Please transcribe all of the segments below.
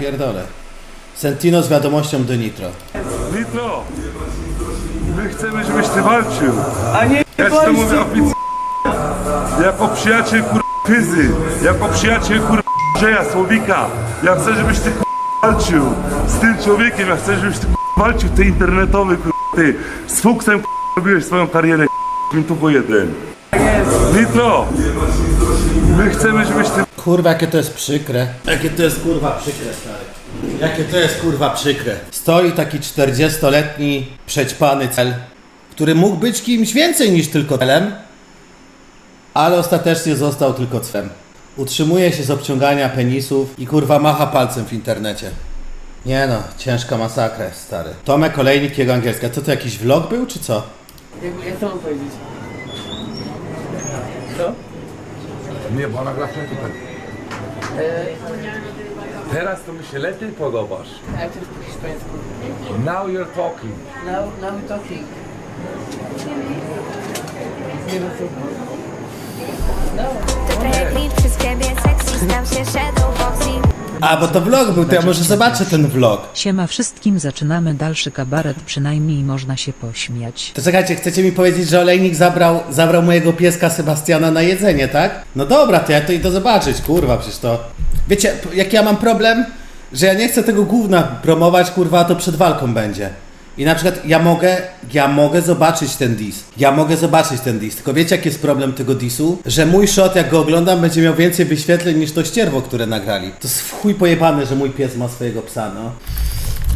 Pierdolę. Sentino z wiadomością do Nitro. Nitro! My chcemy, żebyś ty walczył. A nie Ja ci to mówię oficjalnie. Jako przyjaciel kur... Kyzy. Jako przyjaciel kur... Andrzeja Słowika. Ja chcę, żebyś ty kur... walczył z tym człowiekiem. Ja chcę, żebyś ty kur... walczył, ty internetowy kur... Ty z fuksem kur... robiłeś swoją karierę kur... Mintuwo jeden. Nitro! My chcemy, żebyś ty Kurwa, jakie to jest przykre. Jakie to jest kurwa przykre, stary. Jakie to jest kurwa przykre. Stoi taki 40-letni, przećpany cel, który mógł być kimś więcej niż tylko celem, ale ostatecznie został tylko celem. Utrzymuje się z obciągania penisów i kurwa macha palcem w internecie. Nie no, ciężka masakra jest, stary. Tomek Olejnik, jego angielska. Co to jakiś vlog był, czy co? Jak, jak to mam powiedzieć? Co? Nie, bo ona gra w tutaj. Teraz to mi się lepiej podobasz. To jest po hiszpańsku? Now you're talking. Now, now we're talking. Nie wiem co. Tak jak przez ciebie stał się shadowboxing A, bo to vlog był, to ja może zobaczę ten vlog. Siema wszystkim, zaczynamy dalszy kabaret, przynajmniej można się pośmiać. To czekajcie, chcecie mi powiedzieć, że olejnik zabrał, zabrał mojego pieska Sebastiana na jedzenie, tak? No dobra, to ja to idę zobaczyć, kurwa, przecież to... Wiecie, jaki ja mam problem? Że ja nie chcę tego gówna promować, kurwa, a to przed walką będzie. I na przykład ja mogę, ja mogę zobaczyć ten dis. Ja mogę zobaczyć ten dis. Tylko wiecie, jaki jest problem tego disu? Że mój shot, jak go oglądam, będzie miał więcej wyświetleń niż to ścierwo, które nagrali. To jest w chuj pojebane, że mój pies ma swojego psa, no.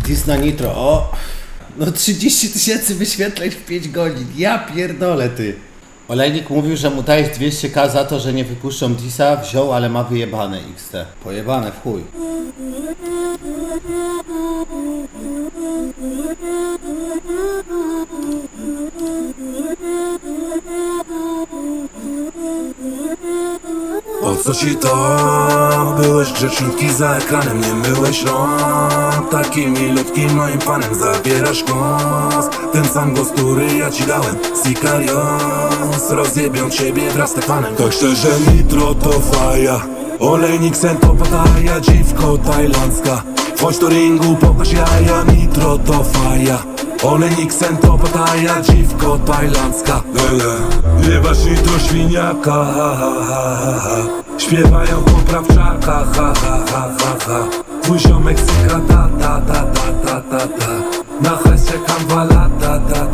Dis na nitro, o. No 30 tysięcy wyświetleń w 5 godzin. Ja pierdolę ty. Olejnik mówił, że mu dajesz 200k za to, że nie wypuszczą Disa, wziął, ale ma wyjebane XT. Pojebane w chuj. Po co ci to? Byłeś grzeczniutki za ekranem, nie myłeś rąk. Takim milutkim moim panem zabierasz głos. Ten sam głos, który ja ci dałem Sicarios. Rozjebią ciebie wraz z Stefanem. Tak szczerze nitro to faja. Olejnik sen to pataja, dziwko tajlandzka Chodź do ringu, pokaż jaja, nitro to faja. Olejnik sen to pataja, dziwko tajlandzka. Lele, Jebać nitro świniaka, ha ha ha ha Śpiewają poprawczaka, ha ha ha ha ha. Twój ziomek syka, ta ta ta ta ta ta ta. Na hajs czekam dwa lata, ta ta ta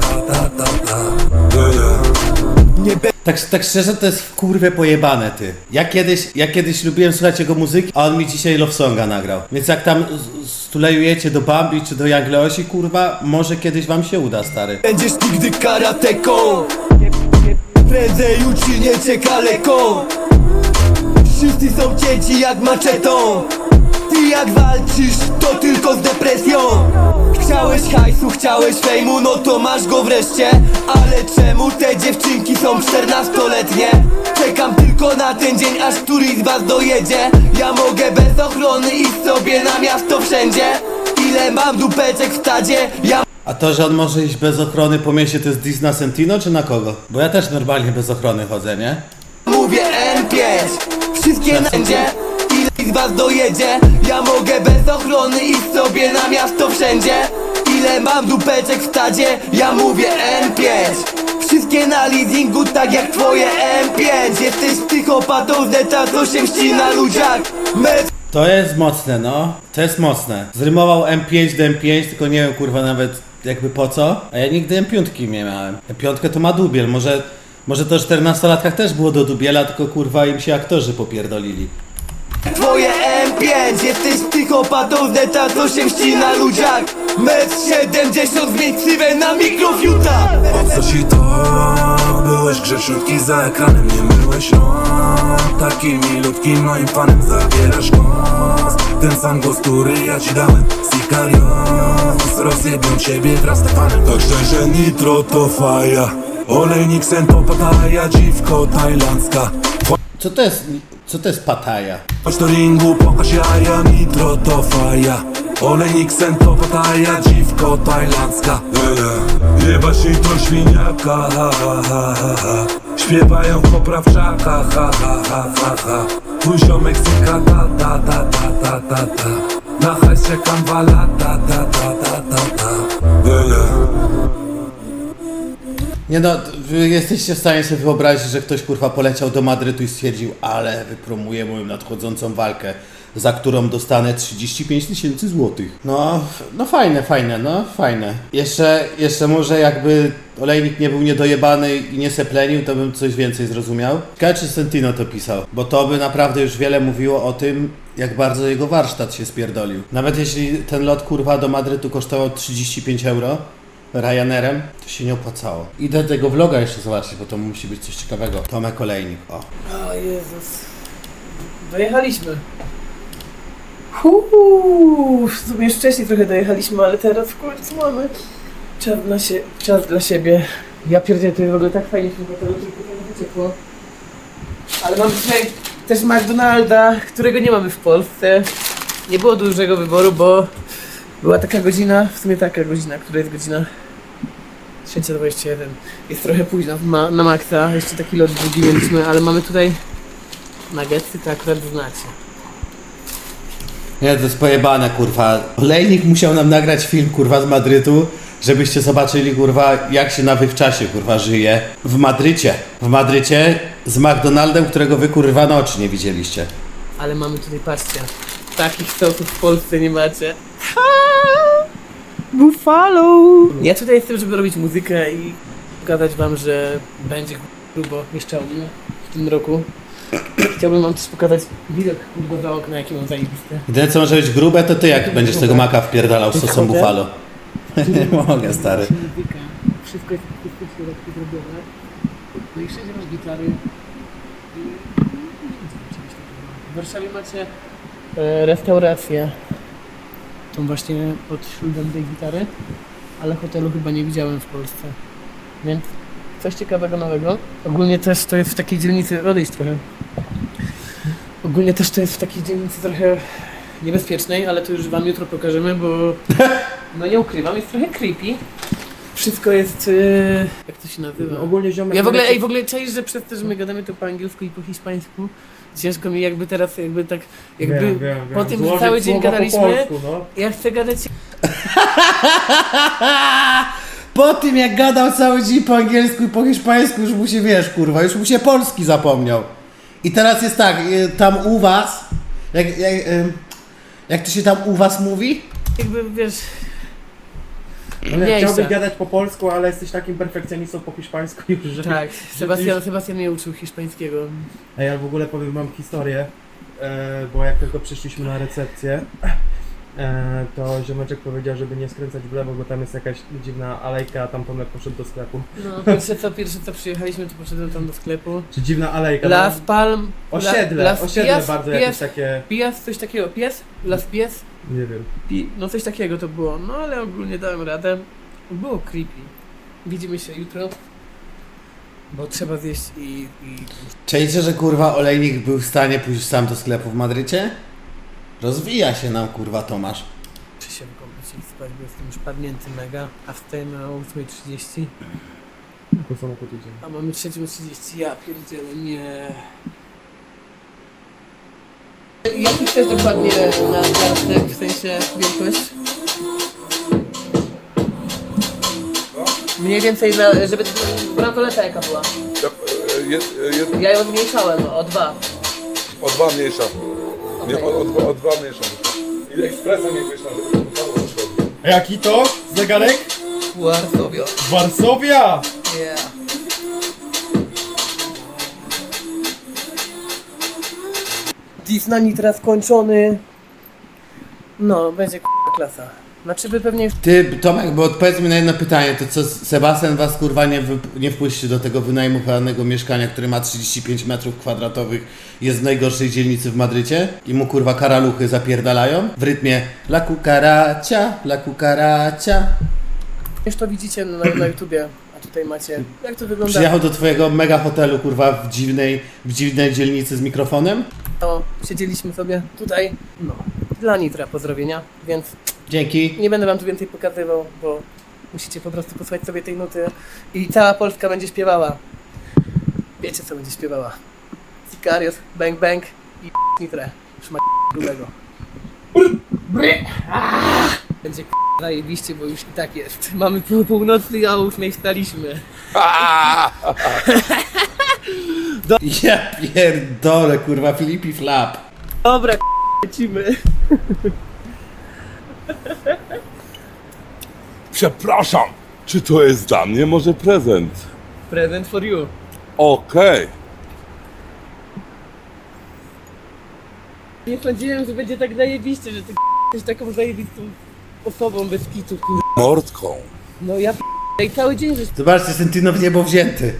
Tak, tak szczerze to jest w kurwie pojebane ty. Ja kiedyś, ja kiedyś lubiłem słuchać jego muzyki, a on mi dzisiaj Love Songa nagrał. Więc jak tam stulejujecie do Bambi czy do Young Leosi, kurwa, może kiedyś wam się uda, stary. Będziesz nigdy karateką Prędzej uczynię cię kaleką Wszyscy są cięci jak maczetą Ty jak walczysz, to tylko z depresją Chciałeś hajsu, chciałeś fejmu, no to masz go wreszcie. Ale czemu te dziewczynki są czternastoletnie? Czekam tylko na ten dzień, aż któryś z was dojedzie. Ja mogę bez ochrony iść sobie na miasto wszędzie. Ile mam dupeczek w stadzie, ja A to, że on może iść bez ochrony po mieście, to jest diss na Sentino czy na kogo? Bo ja też normalnie bez ochrony chodzę, nie? Mówię N5 Wszystkie narzędzie Ile z was dojedzie? Ja mogę bez ochrony iść sobie na miasto wszędzie Ile mam dupeczek w Ja mówię N5 Wszystkie na leasingu tak jak twoje M5 Jesteś psychopatą z się Met To jest mocne, no. To jest mocne. Zrymował M5 do M5, tylko nie wiem, kurwa, nawet jakby po co. A ja nigdy M5 nie miałem. M5 to ma dubiel, może... Może to 14-latkach też było do dubiela, tylko kurwa im się aktorzy popierdolili. Twoje M5 Jesteś psychopatą z neta co się mści na ludziach. Met 70 zmień ksywę na mikrofiuta. Po co ci to? Byłeś grzeczniutki za ekranem, nie myłeś rąk. Takim milutkim moim panem zabierasz głos. Ten sam głos, który ja ci dałem Sicarios Rozjebią ciebie wraz z Stefanem. Tak szczerze nitro to faja. Olejnik sen to pataja, dziwko tajlandzka. Co to jest... Co to jest pataja? Chodź do ringu, pokaż jaja, nitro to faja. Olejnik sen to pataja, dziwko tajlandzka. Lele, Jebać nitro świniaka, ha ha ha ha Śpiewają poprawczaka, ha ha ha ha ha. Twój ziomek syka, ta ta ta ta ta ta ta. Na hajs czekam dwa lata, ta, ta, ta, ta, ta. Yeah, yeah. Nie no, wy jesteście w stanie sobie wyobrazić, że ktoś kurwa poleciał do Madrytu i stwierdził, ale wypromuję moją nadchodzącą walkę, za którą dostanę 35 tysięcy złotych. No, no fajne, fajne, no fajne. Jeszcze, jeszcze może jakby olejnik nie był niedojebany i nie seplenił, to bym coś więcej zrozumiał. Ciekawe czy Sentino to pisał, bo to by naprawdę już wiele mówiło o tym, jak bardzo jego warsztat się spierdolił. Nawet jeśli ten lot kurwa do Madrytu kosztował 35 euro, Ryanerem, to się nie opłacało. Idę tego vloga jeszcze zobaczyć, bo to musi być coś ciekawego. Tomek Olejnik, o. O Jezus. Dojechaliśmy. Uuu, w sumie wcześniej trochę dojechaliśmy, ale teraz w końcu mamy czas dla, sie- czas dla siebie. Ja pierdzielę, to jest w ogóle tak fajnie w tym hotelu, tylko trochę ciepło. Ale mamy tutaj też McDonalda, którego nie mamy w Polsce. Nie było dużego wyboru, bo była taka godzina, w sumie taka godzina, która jest godzina 3.21. Jest trochę późno ma, na maksa, jeszcze taki lot drugi mieliśmy, ale mamy tutaj nuggetsy, to akurat znacie. Nie, to jest pojebane, kurwa. Olejnik musiał nam nagrać film, kurwa, z Madrytu, żebyście zobaczyli, kurwa, jak się na wywczasie, kurwa, żyje. W Madrycie. W Madrycie z McDonaldem, którego wy, kurwa, na oczy nie widzieliście. Ale mamy tutaj, patrzcie, takich sosów w Polsce nie macie. Buffalo! Ja tutaj jestem, żeby robić muzykę i pokazać wam, że będzie grubo jeszcze u mnie w tym roku. Chciałbym wam też pokazać widok kurwa za okna, jaki mam zajebisty. Jedyne, co może być grube, to ty, jak będziesz tego maka wpierdalał z sosem buffalo. nie mogę, stary. Muzyka, wszystko jest wszystko jest tak zrobione. No i wszędzie masz gitary. I... W Warszawie macie e, restaurację. Tą właśnie pod ślubem tej gitary. Ale hotelu chyba nie widziałem w Polsce. Więc coś ciekawego nowego. Ogólnie też to jest w takiej dzielnicy, odejść trochę. Ogólnie też to jest w takiej dzielnicy trochę niebezpiecznej, ale to już wam jutro pokażemy, bo no nie ukrywam, jest trochę creepy. Wszystko jest, yy, jak to się nazywa? Ogólnie ziomek... Ja w ogóle, ej, w ogóle czaisz, że przez to, że my gadamy to po angielsku i po hiszpańsku, ciężko mi jakby teraz jakby tak, jakby Wiem, wiem, wiem. po tym, że Złożyć cały dzień słowa po gadaliśmy, polsku, no. ja chcę gadać Po tym, jak gadał cały dzień po angielsku i po hiszpańsku, już mu się, wiesz, kurwa, już mu się polski zapomniał. I teraz jest tak, y, tam u was, jak, jak, jak to się tam u was mówi? jakby, wiesz, Chciałbyś gadać po polsku, ale jesteś takim perfekcjonistą po hiszpańsku już, że... Tak, Sebastian, Sebastian mnie uczył hiszpańskiego. Ej, ja w ogóle powiem wam historię, e, bo jak tylko przyszliśmy na recepcję, to ziomeczek powiedział, żeby nie skręcać w lewo, bo tam jest jakaś dziwna alejka, a tam Tomek poszedł do sklepu. No, pierwsze co, pierwsze co przyjechaliśmy, to poszedłem tam do sklepu. Czy dziwna alejka? Las no? Palm, Osiedle, Las osiedle Pies, bardzo Pies, jakieś takie, Pies, coś takiego, pies, Las Pies, nie wiem. pi, no coś takiego to było, no ale ogólnie dałem radę. Było creepy. Widzimy się jutro, bo trzeba zjeść i... i... Czajcie, że kurwa olejnik był w stanie pójść sam do sklepu w Madrycie? Rozwija się nam kurwa Tomasz. Czy się wykąpać i spać, bo jestem już padnięty mega, a wstajemy o 8.30, Po samochód idzie. a mamy 3.30, ja pierdzielę, nie... Jaki chcesz dokładnie na kartek, w sensie wielkość? Mniej więcej, na, żeby bransoleta jaka była. Ja ją zmniejszałem o dwa. O dwa mniejsza. Okej. o, dwa, o dwa mniejsza. I ekspresem nie wyszła, żeby A jaki to? Zegarek? Warsowia. Varsovia! Yeah. Disney nitra skończony. No, będzie k***a klasa. Znaczy by pewnie Ty, Tomek, bo odpowiedz mi na jedno pytanie, to co, Sebastian was kurwa nie, wy, nie wpuści do tego wynajmowanego mieszkania, które ma 35 metrów kwadratowych, jest w najgorszej dzielnicy w Madrycie i mu kurwa karaluchy zapierdalają w rytmie la cucaracia, la cucaracia. już to widzicie na, na YouTubie, a tutaj macie jak to wygląda. Przyjechał do twojego mega hotelu kurwa w dziwnej, w dziwnej dzielnicy z mikrofonem? To siedzieliśmy sobie tutaj. No, dla Nitra pozdrowienia, więc Dzięki. nie będę wam tu więcej pokazywał, bo musicie po prostu posłuchać sobie tej nuty i cała Polska będzie śpiewała. Wiecie co będzie śpiewała? Sicarios, Bang Bang i Nitre. Szmak grubego. Będzie zajebiście, bo już i tak jest. Mamy pół północny, a o ósmej wstaliśmy. Ja pierdolę, kurwa, Filipi Flap. Dobra, lecimy. Przepraszam, czy to jest dla mnie może prezent? Present for you. Okej. Nie sądziłem, że będzie tak zajebiście, że ty jesteś taką zajebistą osobą bez kitu. Mordką. No ja p***a, i cały dzień, że Zobaczcie, Sentino w niebo wzięty.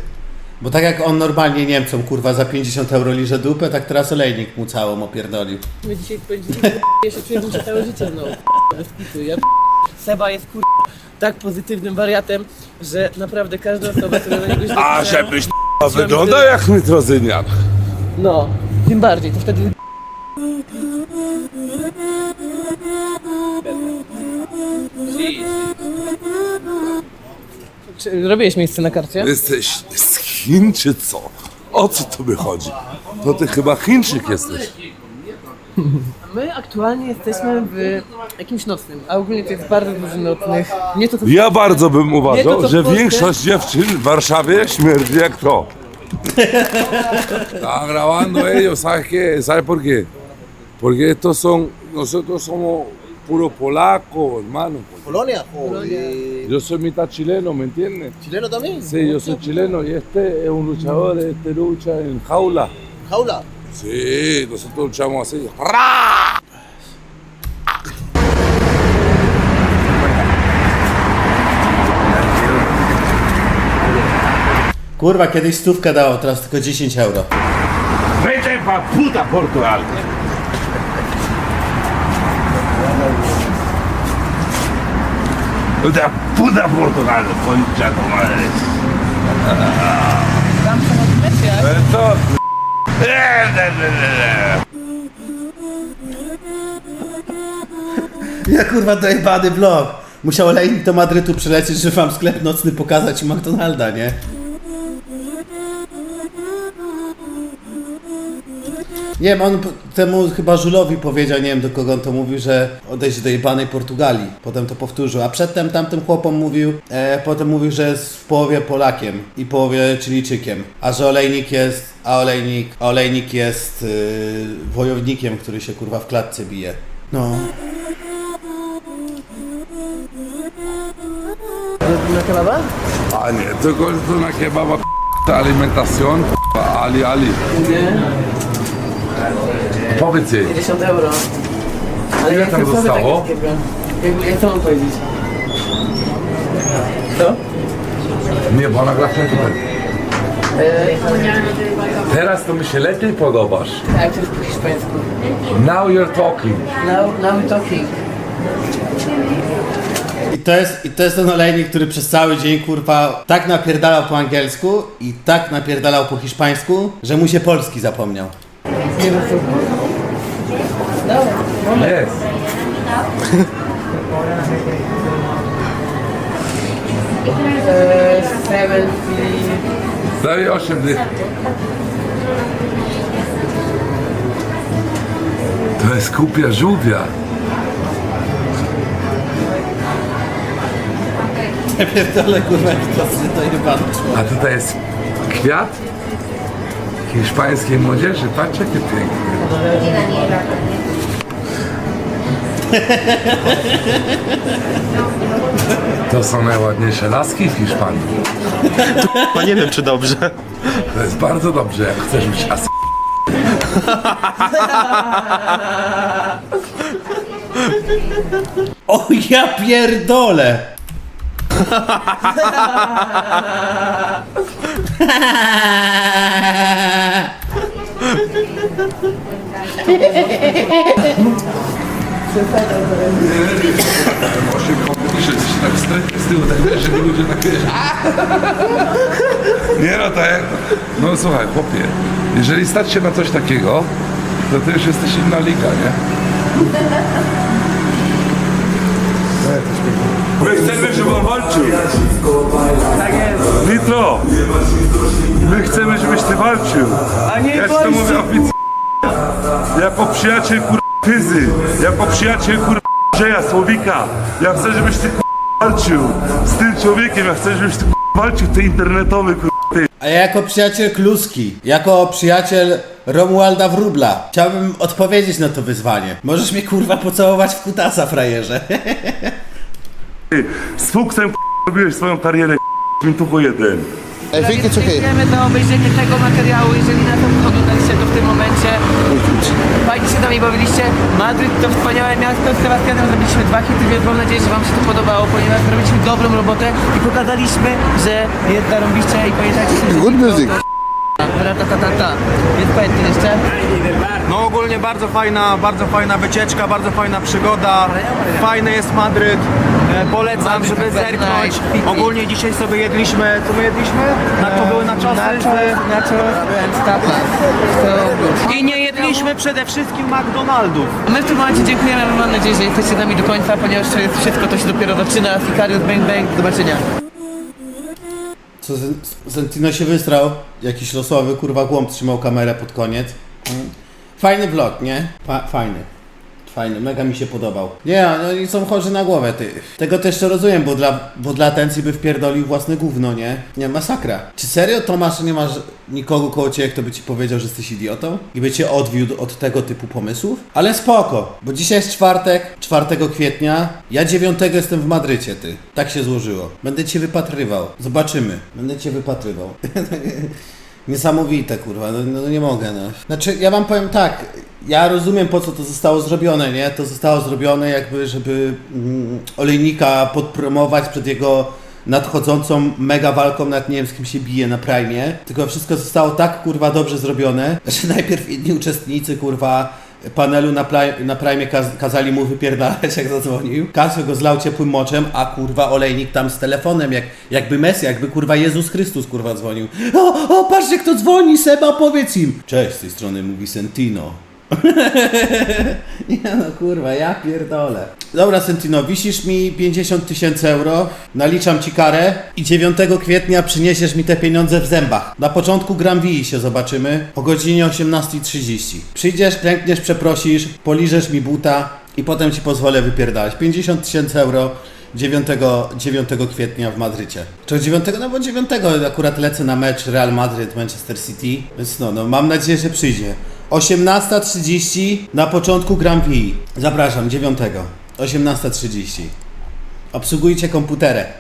Bo tak jak on normalnie Niemcom, kurwa, za 50 euro liże dupę, tak teraz olejnik mu całą opierdolił. my dzisiaj spędzili ja się czuję, że całe życie, no bez kitu. Ja p***a, Seba jest kur... tak pozytywnym wariatem, że naprawdę każda osoba, która na niego źle A spojrzała- żebyś wyglądał jak nitrozyniak. No, tym bardziej, to wtedy Czy robiłeś miejsce na karcie? Jesteś z Chin czy co? O co tobie chodzi? To ty chyba Chińczyk jesteś. My aktualnie jesteśmy w jakimś nocnym, a ogólnie to jest bardzo dużo nocnych. Nie to co Ja bardzo bym Nie to, uważał, w że Polsce. większość dziewczyn w Warszawie śmierdzi jak to. Está grabando ellos, ¿sabes qué? ¿Sabes por qué? Porque estos son, nosotros somos puro polaco, hermano. Polonia Yo soy mitad chileno, ¿me entiendes? chileno también. Sí, yo soy chileno y este es un luchador, este lucha en jaula. Jaula. Sí, nosotros luchamos así. Kurwa, kiedyś stówkę dało, teraz tylko 10 euro. Vete pa puta Portugal. Vete a puta Portugal, concha tu madre. To... Ja kurwa dojebany vlog. Musiał olejnik do Madrytu przylecieć, żeby wam sklep nocny pokazać i McDonalda, nie? Nie wiem, on p- temu chyba Żulowi powiedział, nie wiem do kogo on to mówił, że odejść do jebanej Portugalii. Potem to powtórzył. A przedtem tamtym chłopom mówił, e, potem mówił, że jest w połowie Polakiem i połowie Chilijczykiem. A że olejnik jest, a olejnik, a olejnik jest y, wojownikiem, który się kurwa w klatce bije. No. Na kebaba? A nie, tylko to na kebaba p***a alimentación, p***a, Ali Ali. Nie. Powiedz jej, 50 euro. Ale Ile ja tam chcę sobie zostało? takiego. Jakby, jak to mam powiedzieć? Co? nie, bo ona gra w tutaj. Teraz to mi się lepiej podobasz. Tak, to jest po hiszpańsku. Now you're talking. Now, now we're talking. I to jest, i to jest ten olejnik, który przez cały dzień kurwa tak napierdalał po angielsku i tak napierdalał po hiszpańsku, że mu się polski zapomniał. Co. Dobra. Yes. 70... Daj 8 dych. To jest kupia żółwia. Ja pierdolę kurwa jak to człowiek. A tutaj jest kwiat hiszpańskiej młodzieży. Patrz jakie piękne. To są najładniejsze laski w Hiszpanii. No nie wiem czy dobrze. To jest bardzo dobrze, jak chcesz być as... O ja pierdolę! Tak z tyłu, tak wiesz, żeby ludzie tak wiesz. Nie no, tak. No słuchaj, chłopie, jeżeli stać się na coś takiego, to ty już jesteś inna liga, nie? My chcemy, żeby on walczył. Nitro! My chcemy, żebyś ty walczył. A nie Ja ci to mówię oficjalnie. Jako przyjaciel kur... Pyzy. Jako przyjaciel kur... Andrzeja Słowika. Ja chcę, żebyś ty k***a, walczył z tym człowiekiem. Ja chcę, żebyś ty k***a, walczył, ty internetowy k***a, ty. A ja jako przyjaciel Kluski, jako przyjaciel Romualda Wróbla, chciałbym odpowiedzieć na to wyzwanie. Możesz mnie kurwa pocałować w kutasa, frajerze. ty. Z fuksem k***a, robiłeś swoją karierę k***a, Mintuchu jeden. Dziękujemy za obejrzenie tego materiału, jeżeli na to oglądaliście to w tym momencie. Fajnie się z nami bawiliście. Madryt to wspaniałe miasto, z Sebastianem zrobiliśmy dwa hity, więc mam nadzieję, że wam się to podobało, ponieważ zrobiliśmy dobrą robotę i pokazaliśmy, że jest zarąbiście i pamiętajcie, że... Good music! Ta, ta, ta, ta, ta. Więc powiedzcie jeszcze. No ogólnie bardzo fajna, bardzo fajna wycieczka, bardzo fajna przygoda. Fajny jest Madryt. E, polecam, żeby zerknąć. Ogólnie dzisiaj sobie jedliśmy, co my jedliśmy? Na to były na czasy. Nachos, and tapas. So good. I nie jedliśmy przede wszystkim McDonaldów. My w tym momencie dziękujemy, mam nadzieję, że jesteście z nami do końca, ponieważ to jest wszystko, to się dopiero zaczyna. Sicarius, bang bang, do zobaczenia. Co, Zentino się wystrał? Jakiś losowy, kurwa, głąb trzymał kamerę pod koniec. Mm. Fajny vlog, nie? Fa fajny. Fajny, mega mi się podobał. Nie, no oni są chorzy na głowę, ty. Tego też to rozumiem, bo dla, bo dla atencji by wpierdolił własne gówno, nie? Nie, masakra. Czy serio, Tomasz, nie masz nikogo koło ciebie, kto by ci powiedział, że jesteś idiotą? I by cię odwiódł od tego typu pomysłów? Ale spoko, bo dzisiaj jest czwartek, 4 kwietnia. Ja 9 jestem w Madrycie, ty. Tak się złożyło. Będę cię wypatrywał. Zobaczymy. Będę cię wypatrywał. Niesamowite, kurwa, no, no nie mogę, no. Znaczy, ja wam powiem tak, ja rozumiem po co to zostało zrobione, nie? To zostało zrobione jakby, żeby mm, olejnika podpromować przed jego nadchodzącą mega walką, nad nie wiem z kim się bije na Prime, tylko wszystko zostało tak, kurwa, dobrze zrobione, że najpierw inni uczestnicy, kurwa, panelu na, na Prime kaz, kazali mu wypierdalać jak zadzwonił. Kasio go zlał ciepłym moczem, a kurwa olejnik tam z telefonem, jak, jakby Mesja, jakby kurwa Jezus Chrystus kurwa dzwonił. O, o, patrzcie kto dzwoni, Seba, powiedz im. Cześć, z tej strony mówi Sentino. Nie no kurwa, ja pierdolę. Dobra Sentino, wisisz mi 50 tysięcy euro, naliczam ci karę i 9 kwietnia przyniesiesz mi te pieniądze w zębach. Na początku Gram Wii się zobaczymy o godzinie 18.30. Przyjdziesz, klękniesz, przeprosisz, poliżesz mi buta i potem ci pozwolę wypierdalać. 50 tysięcy euro 9, 9 kwietnia w Madrycie. Czy 9? No bo 9 akurat lecę na mecz Real Madrid Manchester City, więc no, no mam nadzieję, że przyjdzie. 18.30 na początku Grand Prix. Zapraszam, 9. 18.30. Obsługujcie komputerę.